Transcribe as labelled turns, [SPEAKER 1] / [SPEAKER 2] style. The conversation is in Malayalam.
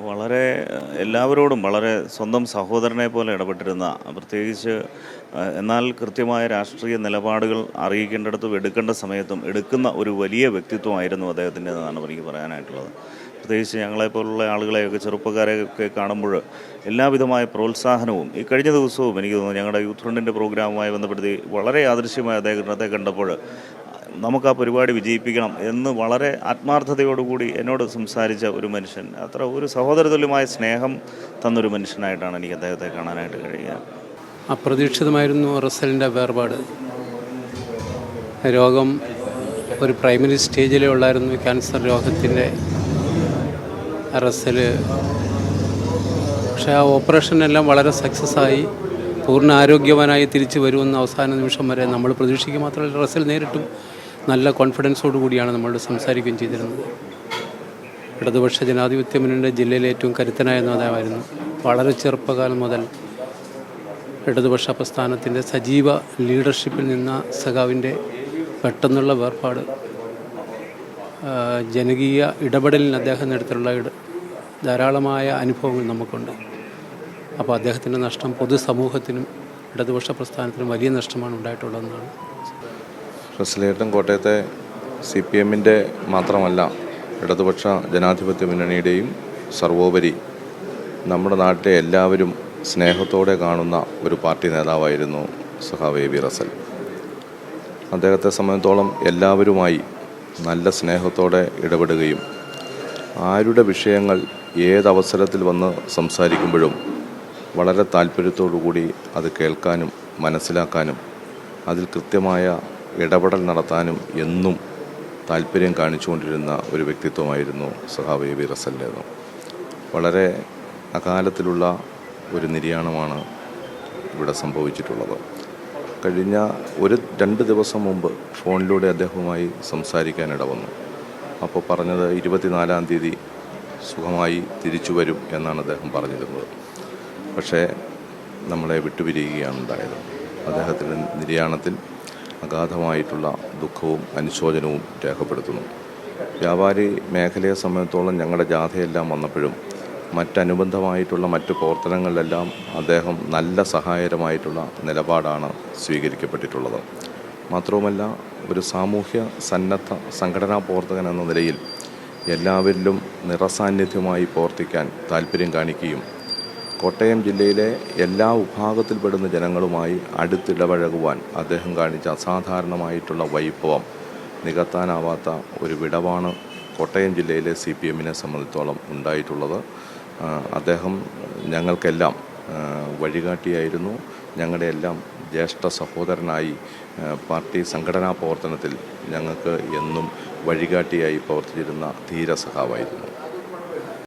[SPEAKER 1] വളരെ എല്ലാവരോടും വളരെ സ്വന്തം സഹോദരനെ പോലെ ഇടപെട്ടിരുന്ന പ്രത്യേകിച്ച് എന്നാൽ കൃത്യമായ രാഷ്ട്രീയ നിലപാടുകൾ അറിയിക്കേണ്ടിടത്തും എടുക്കേണ്ട സമയത്തും എടുക്കുന്ന ഒരു വലിയ വ്യക്തിത്വമായിരുന്നു അദ്ദേഹത്തിന്റെതെന്നാണ് എനിക്ക് പറയാനായിട്ടുള്ളത്. പ്രത്യേകിച്ച് ഞങ്ങളെപ്പോലുള്ള ആളുകളെയൊക്കെ ചെറുപ്പക്കാരെയൊക്കെ കാണുമ്പോൾ എല്ലാവിധമായ പ്രോത്സാഹനവും ഈ കഴിഞ്ഞ ദിവസവും എനിക്ക് തോന്നുന്നു ഞങ്ങളുടെ യൂത്ത് ഫ്രണ്ടിന്റെ പ്രോഗ്രാമുമായി ബന്ധപ്പെടുത്തി വളരെ യാദൃശ്യമായ അദ്ദേഹത്തെ കണ്ടപ്പോൾ നമുക്ക് ആ പരിപാടി വിജയിപ്പിക്കണം എന്ന് വളരെ ആത്മാർത്ഥതയോടുകൂടി എന്നോട് സംസാരിച്ച ഒരു മനുഷ്യൻ അത്ര ഒരു സഹോദരതുല്യമായ സ്നേഹം തന്നൊരു മനുഷ്യനായിട്ടാണ് എനിക്ക് അദ്ദേഹത്തെ കാണാനായിട്ട് കഴിയുക.
[SPEAKER 2] അപ്രതീക്ഷിതമായിരുന്നു റസലിന്റെ വേർപാട്. രോഗം ഒരു പ്രൈമറി സ്റ്റേജിലേ ഉള്ളായിരുന്നു ക്യാൻസർ രോഗത്തിന്റെ റസൽ പക്ഷേ ആ ഓപ്പറേഷനെല്ലാം വളരെ സക്സസ് ആയി. പൂർണ ആരോഗ്യവാനായി തിരിച്ചു വരുമെന്ന് അവസാന നിമിഷം വരെ നമ്മൾ പ്രതീക്ഷിക്കുക മാത്രമല്ല റസൽ നേരിട്ടും നല്ല കോൺഫിഡൻസോടു കൂടിയാണ് നമ്മളോട് സംസാരിക്കുകയും ചെയ്തിരുന്നത്. ഇടതുപക്ഷ ജനാധിപത്യ മുന്നണിയുടെ ജില്ലയിലെ ഏറ്റവും കരുത്തനായ നേതാവായിരുന്നു. വളരെ ചെറുപ്പകാലം മുതൽ ഇടതുപക്ഷ പ്രസ്ഥാനത്തിന്റെ സജീവ ലീഡർഷിപ്പിൽ നിന്ന സഖാവിന്റെ പെട്ടെന്നുള്ള വേർപാട് ജനകീയ ഇടപെടലിന് അദ്ദേഹം നേതൃത്വത്തിലുള്ള ധാരാളമായ അനുഭവങ്ങൾ നമുക്കുണ്ട്. അപ്പോൾ അദ്ദേഹത്തിന്റെ നഷ്ടം പൊതുസമൂഹത്തിനും ഇടതുപക്ഷ പ്രസ്ഥാനത്തിനും വലിയ നഷ്ടമാണ് ഉണ്ടായിട്ടുള്ളതെന്നാണ്
[SPEAKER 3] റസലേട്ടൻ കോട്ടയത്തെ സി പി എമ്മിന്റെ മാത്രമല്ല ഇടതുപക്ഷ ജനാധിപത്യ മുന്നണിയുടെയും സർവോപരി നമ്മുടെ നാട്ടിലെ എല്ലാവരും സ്നേഹത്തോടെ കാണുന്ന ഒരു പാർട്ടി നേതാവായിരുന്നു സഹാവ് എ വി റസൽ. അദ്ദേഹത്തെ സംബന്ധിച്ചോളം എല്ലാവരുമായി നല്ല സ്നേഹത്തോടെ ഇടപെടുകയും ആരുടെ വിഷയങ്ങൾ ഏതവസരത്തിൽ വന്ന് സംസാരിക്കുമ്പോഴും വളരെ താല്പര്യത്തോടു കൂടി അത് കേൾക്കാനും മനസ്സിലാക്കാനും അതിൽ കൃത്യമായ ഇടപെടൽ നടത്താനും എന്നും താല്പര്യം കാണിച്ചുകൊണ്ടിരുന്ന ഒരു വ്യക്തിത്വമായിരുന്നു സഹാബ് വി റസലിന്റേത് വളരെ അകാലത്തിലുള്ള ഒരു നിര്യാണമാണ് ഇവിടെ സംഭവിച്ചിട്ടുള്ളത്. കഴിഞ്ഞ ഒരു രണ്ട് ദിവസം മുമ്പ് ഫോണിലൂടെ അദ്ദേഹവുമായി സംസാരിക്കാനിട വന്നു അപ്പോൾ പറഞ്ഞത് ഇരുപത്തിനാലാം തീയതി സുഖമായി തിരിച്ചു വരും എന്നാണ് അദ്ദേഹം പറഞ്ഞിരുന്നത്. പക്ഷേ നമ്മളെ വിട്ടുപിരിയുകയാണ് ഉണ്ടായത്. അദ്ദേഹത്തിന്റെ നിര്യാണത്തിൽ അഗാധമായിട്ടുള്ള ദുഃഖവും അനുശോചനവും രേഖപ്പെടുത്തുന്നു. വ്യാപാരി മേഖലയെ സംബന്ധിച്ചോളം ഞങ്ങളുടെ ജാഥയെല്ലാം വന്നപ്പോഴും മറ്റനുബന്ധമായിട്ടുള്ള മറ്റ് പ്രവർത്തനങ്ങളിലെല്ലാം അദ്ദേഹം നല്ല സഹായകരമായിട്ടുള്ള നിലപാടാണ് സ്വീകരിക്കപ്പെട്ടിട്ടുള്ളത്. മാത്രവുമല്ല ഒരു സാമൂഹ്യ സന്നദ്ധ സംഘടനാ പ്രവർത്തകൻ എന്ന നിലയിൽ എല്ലാവരിലും നിറസാന്നിധ്യമായി പ്രവർത്തിക്കാൻ താല്പര്യം കാണിക്കുകയും കോട്ടയം ജില്ലയിലെ എല്ലാ വിഭാഗത്തിൽപ്പെടുന്ന ജനങ്ങളുമായി അടുത്തിടപഴകുവാൻ അദ്ദേഹം കാണിച്ച അസാധാരണമായിട്ടുള്ള വൈഭവം നികത്താനാവാത്ത ഒരു വിടവാണ് കോട്ടയം ജില്ലയിലെ സി പി എമ്മിനെ സംബന്ധിച്ചോളം ഉണ്ടായിട്ടുള്ളത്. അദ്ദേഹം ഞങ്ങൾക്കെല്ലാം വഴികാട്ടിയായിരുന്നു. ഞങ്ങളുടെ എല്ലാം ജ്യേഷ്ഠ സഹോദരനായി പാർട്ടി സംഘടനാ പ്രവർത്തനത്തിൽ ഞങ്ങൾക്ക് എന്നും വഴികാട്ടിയായി പ്രവർത്തിച്ചിരുന്ന ധീര സഖാവായിരുന്നു